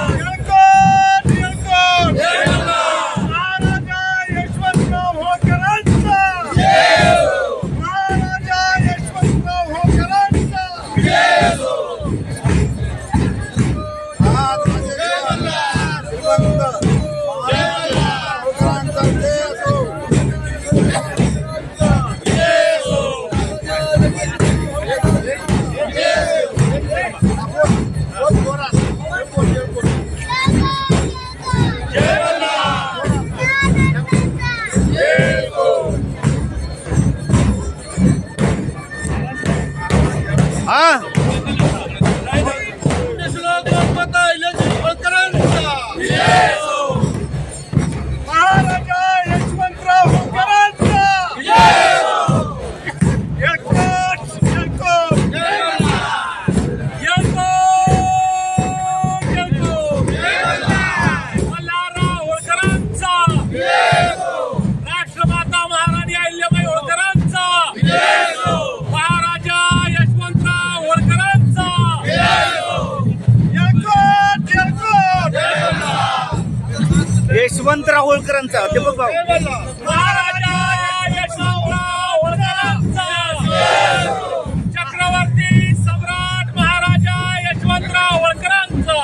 Oh, 啊？यशवंत राहुलकरांचा होळकरांचा Deepak भाऊ. चक्रवर्ती सम्राट महाराजा यशवंतराव होळकरांचा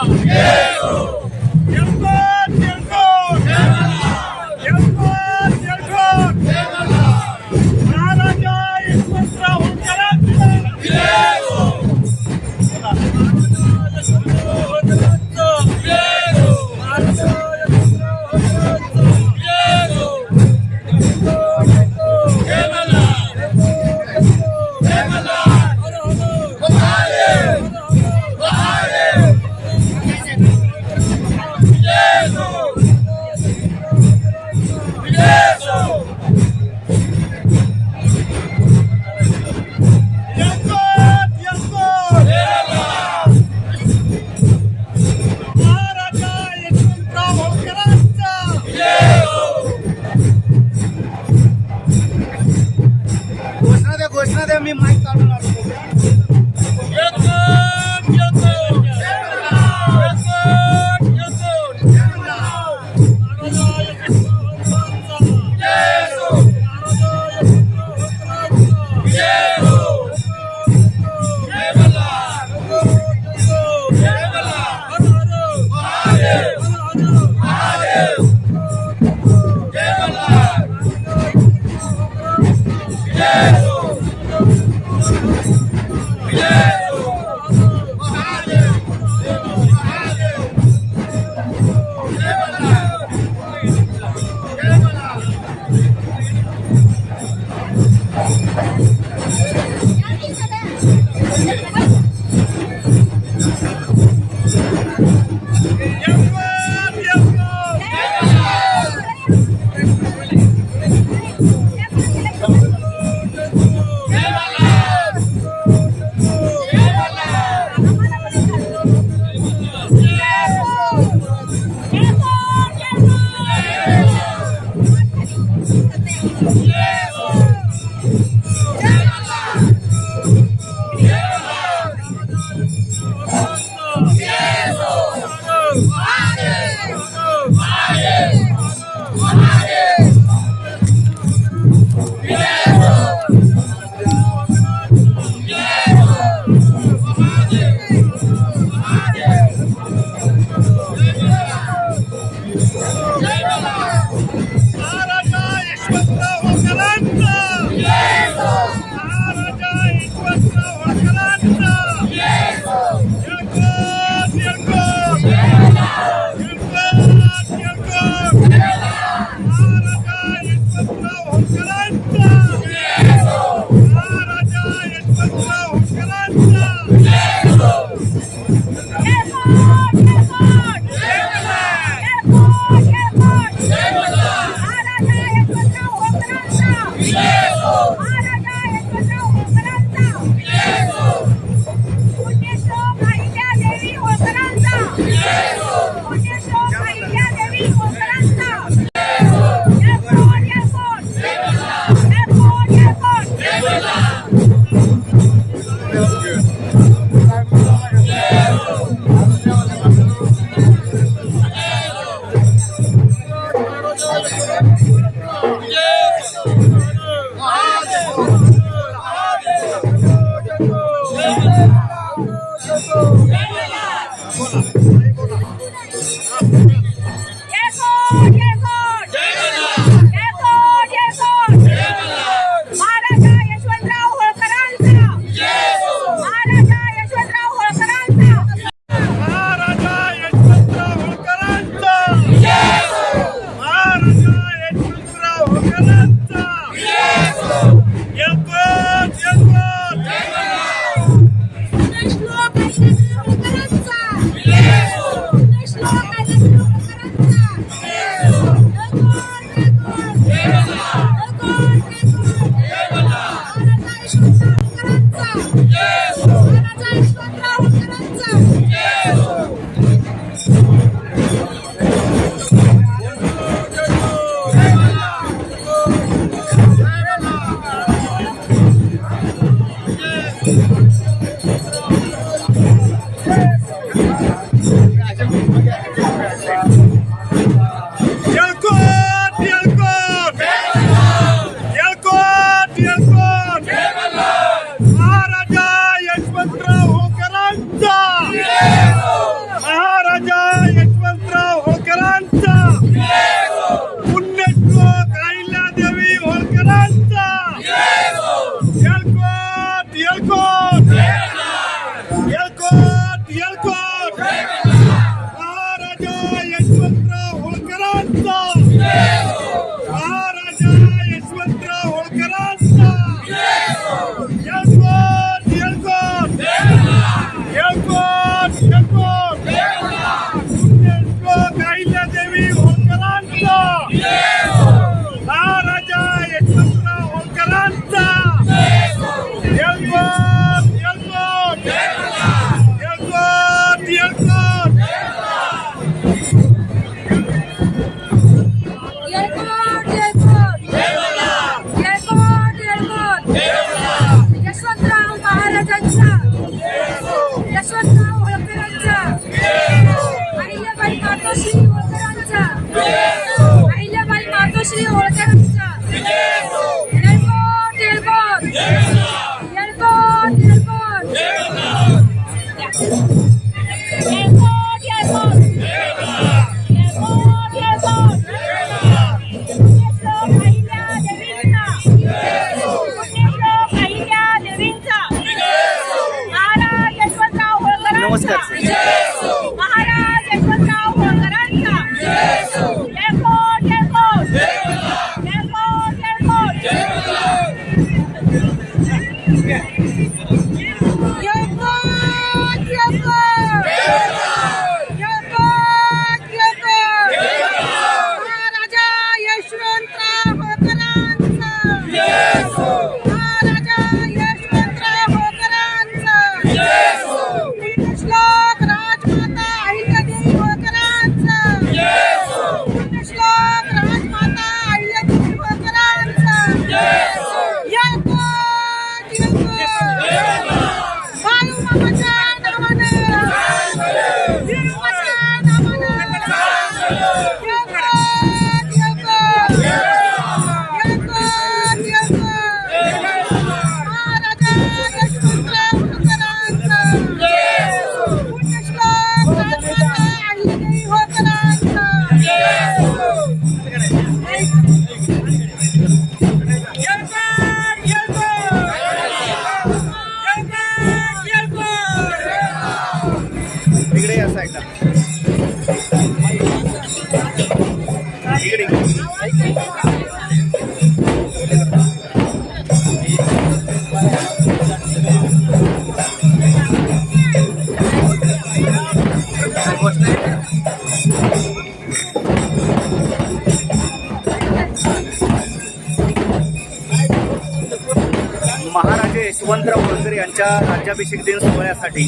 यशवंतराव होळकर यांच्या राज्याभिषेक दिन सोहळ्यासाठी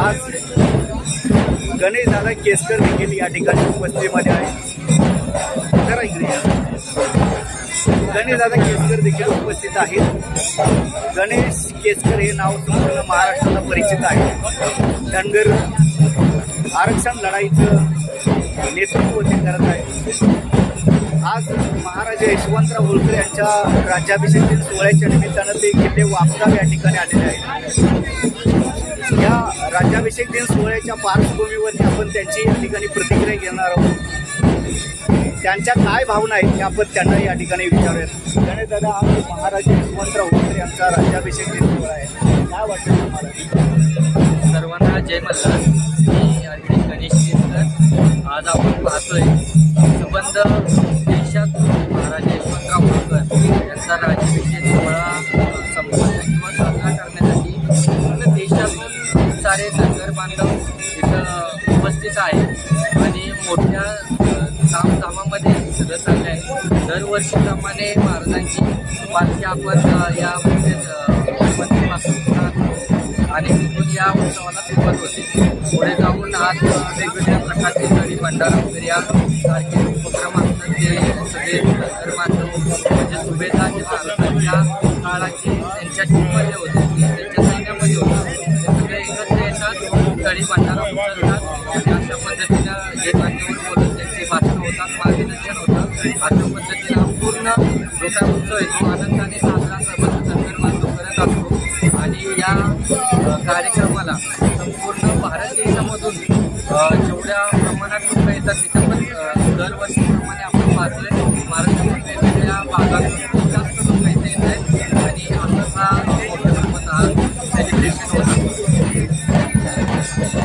आज गणेश दादा केसकर देखील या ठिकाणी उपस्थितीमध्ये आहे तर गणेश दादा केसकर देखील उपस्थित आहेत. गणेश केसकर हे नाव संपूर्ण महाराष्ट्राला परिचित आहे. धनगर आरक्षण लढाईचं नेतृत्व ते करत आहे आज महाराजा यशवंतराव होळकर यांच्या राज्याभिषेक दिन सोहळ्याच्या निमित्तानं ते किल्ले वापराव या ठिकाणी आलेले आहेत. या राज्याभिषेक दिन सोहळ्याच्या पार्श्वभूमीवरती आपण त्यांची या ठिकाणी प्रतिक्रिया घेणार आहोत. त्यांच्या काय भावना आहेत हे आपण त्यांना या ठिकाणी विचारूयात. त्याने दादा आज महाराजा यशवंतराव होळकर यांचा राज्याभिषेक दिन सोहळा आहे. काय वाटतं तुम्हाला? सर्वांना जय मल्हार. मी गणेश आज आपण पाहतोय संबंध सगळं चाललं आहे. दरवर्षीप्रमाणे महाराजांची पालखी आपण या मंदिरपासून आणि तिथून या उत्सवाला सुरुवात होते. पुढे जाऊन आज वेगवेगळ्या प्रकारचे तरी भंडारा वगैरे या सारखे कार्यक्रमाला संपूर्ण भारत देशामधून जेवढ्या प्रमाणात लोक येतात तिथं पण दरवर्षीप्रमाणे आपण पाहतोय. महाराष्ट्रामध्ये वेगवेगळ्या भागातून जास्त लोक इथे येत आहेत. आणि असंच हा मोठ्या प्रमाणात सेलिब्रेशन होतं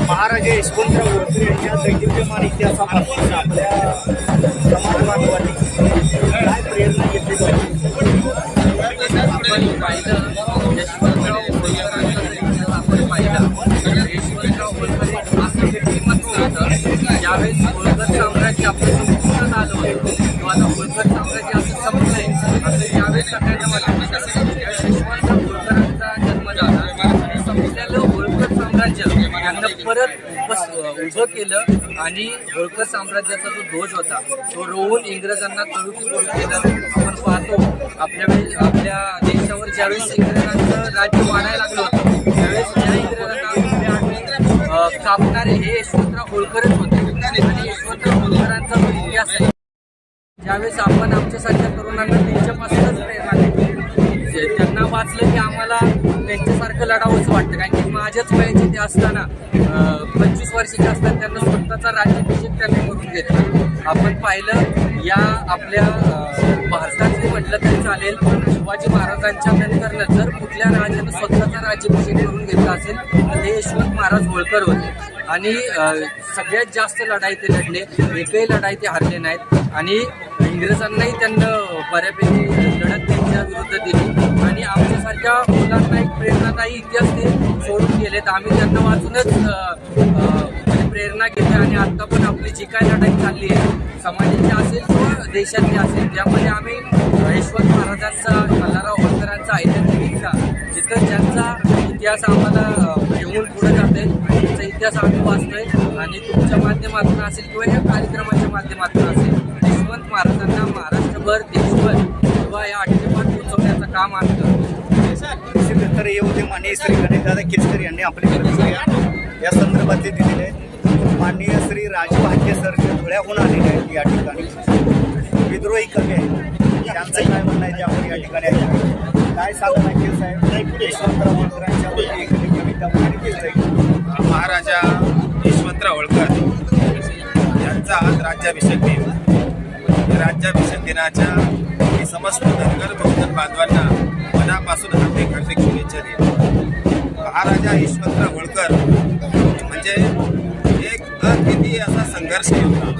महाराजा यशवंतराव यांच्या दैदिप्यमान इतिहासापासून उभं केलं आणि होळकर साम्राज्याचा जो ध्वज होता तो रोवून इंग्रजांना तळुकी बोल केलं आपण पाहतो आपल्या वेळी आपल्या देशावर ज्यावेळेस इंग्रजांचं राज्य वाढायला लागलं होतं त्यावेळेस त्या इंग्रजांना कापणारे हे यशवंतराव होळकरच होते. आणि यशवंतराव होळकरांचा जो इतिहास आहे ज्यावेळेस आपण आमच्यासारख्या तरुणांना त्यांच्यापासूनच प्रेरणा देतो त्यांना वाचलं की आम्हाला त्यांच्यासारखं लढावंच वाटतं. कारण की माझ्याच वयाचे ते असताना पंचवीस वर्षाचे असताना त्यांना स्वतःचा राज्याभिषेक त्यांनी करून घेतला. आपण पाहिलं या आपल्या अं, भारतातले म्हटलं तरी चालेल शिवाजी महाराजांच्या नंतर जर कुठल्या राजानं स्वतःचा राज्याभिषेक करून घेतला असेल तर ते यशवंत महाराज होळकर होते. आणि सगळ्यात जास्त लढाई ते लढले एकही लढाई ते हरले नाहीत. आणि इंग्रजांनाही त्यांना बऱ्यापैकी लढत विरुद्ध दिली. आणि आमच्यासारख्या मुलांना एक प्रेरणादायी इतिहास ते सोडून गेले तर आम्ही त्यांना वाचूनच म्हणजे प्रेरणा घेतली आणि आता पण आपली जी काय लढाई चालली आहे समाजाची असेल किंवा देशातली असेल त्यामध्ये आम्ही अं, यशवंत महाराजांचा मल्हारराव होळकरांचा ऐतिहासिक किस्सा जिथं ज्यांचा इतिहास आम्हाला घेऊन पुढे जाते त्यांचा इतिहास आम्ही वाचतोय आणि तुमच्या माध्यमातून असेल किंवा या कार्यक्रमाच्या माध्यमातून असेल यशवंत महाराजांना महाराष्ट्रभर देशभर किंवा या आठवड्या पोचवण्याचं काम आम्ही करतो. तर हे होते माननीय श्री गणेशदादा केसकर यांनी आपली प्रतिक्रिया या. संदर्भातले दिलेले आहेत माननीय श्री राजभाग्य सर जे धुळ्याहून आलेले आहेत या ठिकाणी. विद्रोही कवी आहेत. त्यांचं काय म्हणणं आहे ते आपण या ठिकाणी ऐकूया. काय साधन आहे साहेब? यशवंतराव होळकरांच्या वरती एखादी कविता वगैरे केली जाईल महाराजा यशवंतराव होळकर यांचा आज राज्याभिषेक दिन. राज्याभिषेक दिनाच्या मी समस्त धनगर बहुजन बांधवांना मनापासून हार्दिक हार्दिक शुभेच्छा देतो महाराजा यशवंतराव होळकर म्हणजे एक अद्वितीय असा संघर्ष होता.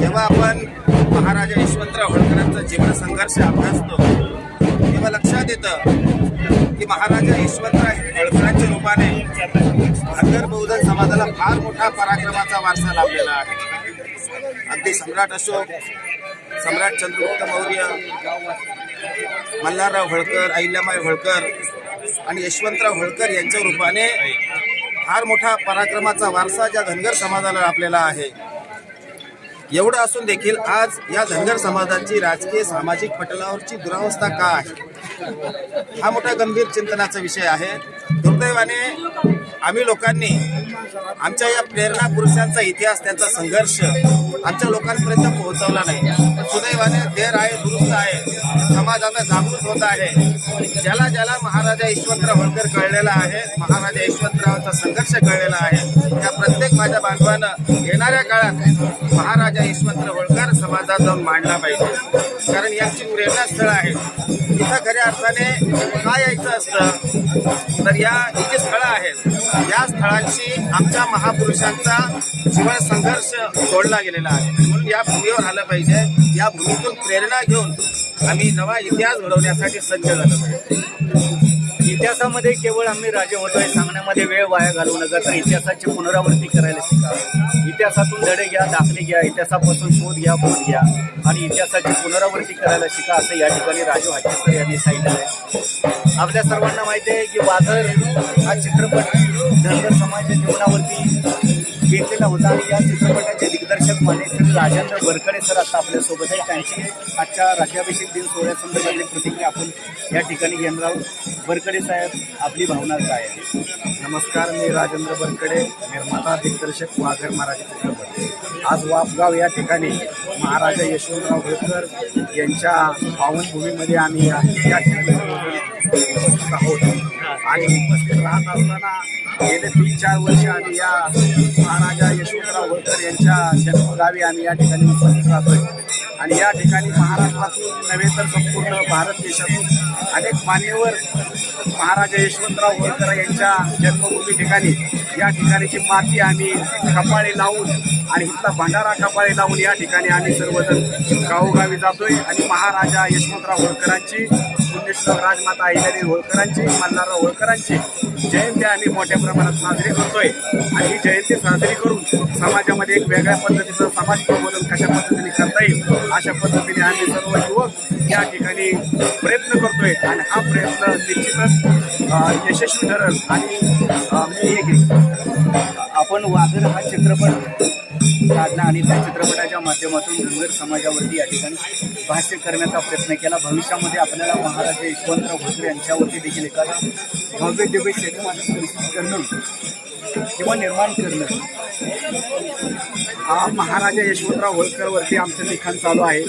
जेव्हा आपण महाराजा यशवंतराव होळकरांचा जीवन संघर्ष अभ्यासतो तेव्हा लक्षात येतं की महाराजा यशवंतराव होळकरांच्या रूपाने धनगर बहुजन समाजाला फार मोठा पराक्रमाचा वारसा लाभलेला आहे. अगदी सम्राट अशोक सम्राट चंद्रगुप्त मौर्य मल्हारराव होळकर अहिल्यामाई होळकर आणि यशवंतराव होळकर यांच्या रूपाने फार मोठा पराक्रमाचा वारसा ज्या धनगर समाजाला लाभलेला आहे. एवढं असून देखील आज या धनगर समाजाची राजकीय सामाजिक पटलावरची दुरावस्था का आहे? हा मोठा गंभीर चिंतनाचा विषय आहे. दुर्दैवाने आम्ही लोकांनी आमच्या या प्रेरणा पुरुषांचा इतिहास त्यांचा संघर्ष आमच्या लोकांपर्यंत पोहोचवला नाही. सुदैवाने देर आहे दुरुस्त आहे. समाजानं जागृत होत आहे. ज्याला ज्याला महाराजा यशवंतराव होळकर कळलेला आहे महाराजा यशवंतरावांचा संघर्ष कळलेला आहे. त्या प्रत्येक माझ्या बांधवानं येणाऱ्या काळात महाराजा यशवंतराव होळकर समाजात जाऊन मांडला पाहिजे. कारण यांची प्रेरणास्थळ आहे. इथं खऱ्या अर्थाने काय यायचं असतं? तर या ही जी स्थळं आहेत. या स्थळांशी आमच्या महापुरुषांचा जीवन संघर्ष जोडला गेलेला आहे. या भूमीवर आलं पाहिजे. या भूमीतून प्रेरणा घेऊन आम्ही नवा इतिहास घडवण्यासाठी सज्ज झालं पाहिजे. इतिहासामध्ये केवळ आम्ही राजे होतोय सांगण्यामध्ये वेळ वाया घालवू नका तर इतिहासाची पुनरावृत्ती करायला शिका इतिहासातून धडे घ्या दाखले घ्या इतिहासापासून शोध घ्या बोध घ्या आणि इतिहासाची पुनरावृत्ती करायला शिका असं या ठिकाणी राजू हाकेसर यांनी सांगितलं आहे. आपल्या सर्वांना माहिती आहे की वादळ हा चित्रपट धनगर समाजाच्या जीवनावरती घेतलेला होता आणि या चित्रपटाचे माने श्री राजेंद्र बरकडे सर आता आपल्यासोबत आहे. त्यांची आजच्या राज्याभिषेक दिन सोहळ्यासंदर्भातली प्रतिक्रिया आपण या ठिकाणी घेणार आहोत. बरकडे साहेब आपली भावना काय आहे? नमस्कार मी राजेंद्र बरकडे निर्माता दिग्दर्शक वाघर मराठी चित्रपट. आज वापगाव या ठिकाणी महाराजा यशवंतराव होळकर यांच्या पावनभूमीमध्ये आम्ही या ठिकाणी उपस्थित आहोत आणि उपस्थित राहत असताना गेले तीन चार वर्ष आम्ही या महाराजा यशवंतराव होळकर यांच्या जन्मगावी आम्ही या ठिकाणी उपस्थित राहतोय. आणि या ठिकाणी महाराष्ट्रातून नव्हे तर संपूर्ण भारत देशातून अनेक मान्यवर महाराजा यशवंतराव होळकर यांच्या जन्मभूमी ठिकाणी या ठिकाणीची माती आम्ही कपाळे लावून आणि इथला भंडारा कपाळे लावून या ठिकाणी आम्ही सर्वजण गावोगावी जातोय. आणि महाराजा यशवंतराव होळकरांची पुण्यश्लोक राजमाता अहिल्यादेवी होळकरांची मल्हारराव होळकरांची जयंती आम्ही मोठ्या प्रमाणात साजरी करतोय. आणि ही जयंती साजरी करून समाजामध्ये एक वेगळ्या पद्धतीचं समाज प्रबोधन कशा पद्धतीने करता येईल अशा पद्धतीने आम्ही सर्व युवक या ठिकाणी प्रयत्न करतोय. आणि हा प्रयत्न निश्चितच यशस्वी ठरल. आणि मी एक आपण वादळ हा चित्रपट काढला आणि त्या चित्रपटाच्या माध्यमातून धनगर समाजावरती या ठिकाणी भाष्य करण्याचा प्रयत्न केला. भविष्यामध्ये आपल्याला महाराजा यशवंतराव भोसले यांच्यावरती देखील एखादा भव्य दिव्य सिनेमा करणं किंवा निर्माण करणं महाराजा यशवंतराव होळकरवरती आमचं लिखाण चालू आहे.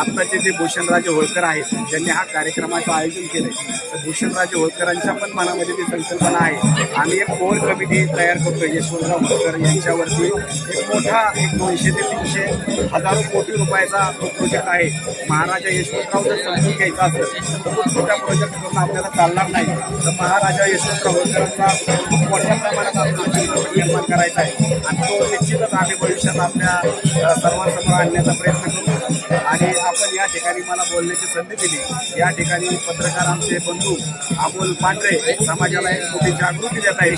आत्ताचे जे भूषणराजे होळकर आहेत ज्यांनी हा कार्यक्रमाचं आयोजन केलं तर भूषणराजे होळकरांच्या पण मनामध्ये ती संकल्पना आहे. आम्ही एक कोर कमिटी तयार करतोय यशवंतराव होळकर यांच्यावरती. एक मोठा एक दोनशे ते तीनशे हजारो कोटी रुपयाचा तो प्रोजेक्ट आहे. महाराजा यशवंतराव जर समजून घ्यायचा असेल तर तो छोट्या प्रोजेक्ट करून आपल्याला चालणार नाही. तर महाराजा यशवंतराव होळकरांचा खूप मोठ्या प्रमाणात आपल्याला निर्माण करायचा आहे. आणि तो निश्चितच आम्ही भविष्यात आपल्या सर्वांसमोर आणण्याचा प्रयत्न करू आणि आपण या ठिकाणी मला बोलण्याची संधी दिली. या ठिकाणी पत्रकार आमचे बंधू अमोल पांढरे समाजाला एक मोठी जागृती देत आहे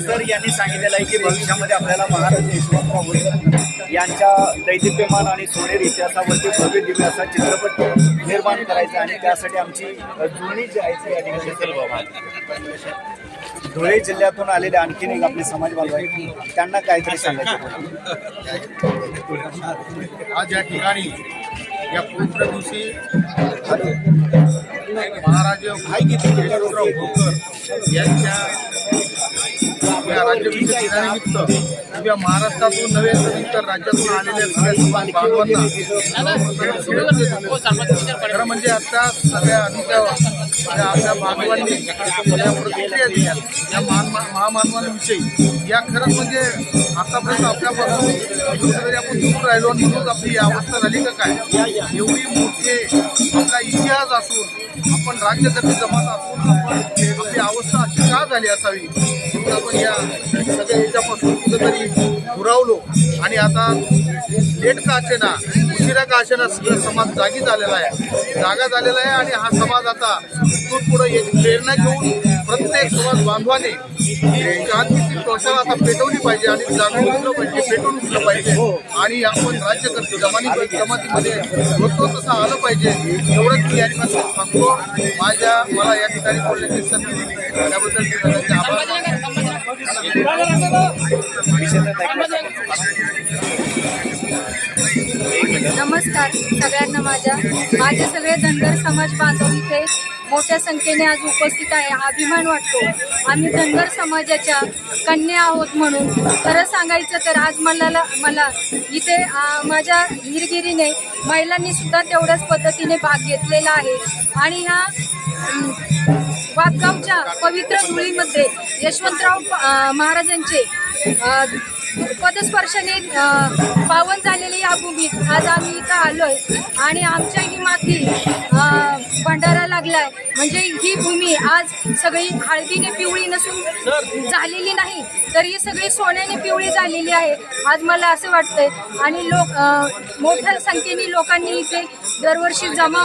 सर यांनी सांगितलेलं आहे की भविष्यामध्ये आपल्याला महाराज यशवंतराव होळकर यांच्या दैदिप्यमान आणि सोनेरी इतिहासावरती भव्य दिव्य असा चित्रपट निर्माण करायचा आणि त्यासाठी आमची जुळणी जी आहे ती या ठिकाणी सर्व धुळे जिल्ह्यातून आलेले आणखीन एक आपले समाज बांधव आहेत. त्यांना काहीतरी सांगायचं आज या ठिकाणी या पवित्र दिवशी महाराज भाई होळकर यांच्या या महाराष्ट्रातून नव्हे तर इतर राज्यातून आलेल्या सगळ्या बांधवांना खरं म्हणजे आता सगळ्या अधिकाऱ्या आपल्या बांधवांनी या प्रतिक्रिया दिल्या. या मान महामानवांविषयी. या खरंच म्हणजे आतापर्यंत आपल्यापासून कुठेतरी आपण दूर राहिलो आणि म्हणूनच आपली अवस्था झाली का काय? एवढी मोठी आपला इतिहास असून आपण राज्यकर्ते जमात असून आपण आपली अवस्था अशी का झाली असावी? म्हणून आपण या सगळ्या याच्यापासून कुठंतरी दुरावलो आणि आता लेट का असेना उशिरा का असेना सगळं समाज जागी झालेला आहे. जागा झालेला आहे आणि हा समाज आता इथून पुढे एक प्रेरणा घेऊन प्रत्येक समाज बांधवाने ही क्रांतीची कौशल आता पेटवली पाहिजे आणि जागून उठलं पाहिजे पेटवून उठलं पाहिजे. आणि आपण राज्यकर्ते जमानी जमातीमध्ये होतो तसं आलं पाहिजे. एवढंच मी या ठिकाणी सांगतो. माझ्या मला या ठिकाणी बोलण्याची संधी दिली. त्याबद्दल मी आभार नमस्कार सगळ्यांना माझ्या. माझे सगळे धनगर समाज बांधव इथे मोठ्या संख्येने आज उपस्थित आहे. हा अभिमान वाटतो. आम्ही धनगर समाजाच्या कन्या आहोत म्हणून. खरं सांगायचं तर आज मला मला इथे माझ्या हिरगिरीने महिलांनी सुद्धा तेवढ्याच पद्धतीने भाग घेतलेला आहे. आणि ह्या अं, वापगावच्या पवित्र धुळीमध्ये यशवंतराव महाराजांचे पदस्पर्शने पदस्पर्शाने पावन झालेली या भूमीत आज आम्ही इथं आलोय आणि आमच्या ही माती भंडारा लागलाय. म्हणजे ही भूमी आज सगळी हळदीने पिवळी नसून झालेली नाही तर ही सगळी सोन्याने पिवळी झालेली आहे आज मला असं वाटतंय. आणि लोक मोठ्या संख्येने लोकांनी इथे दरवर्षी जमा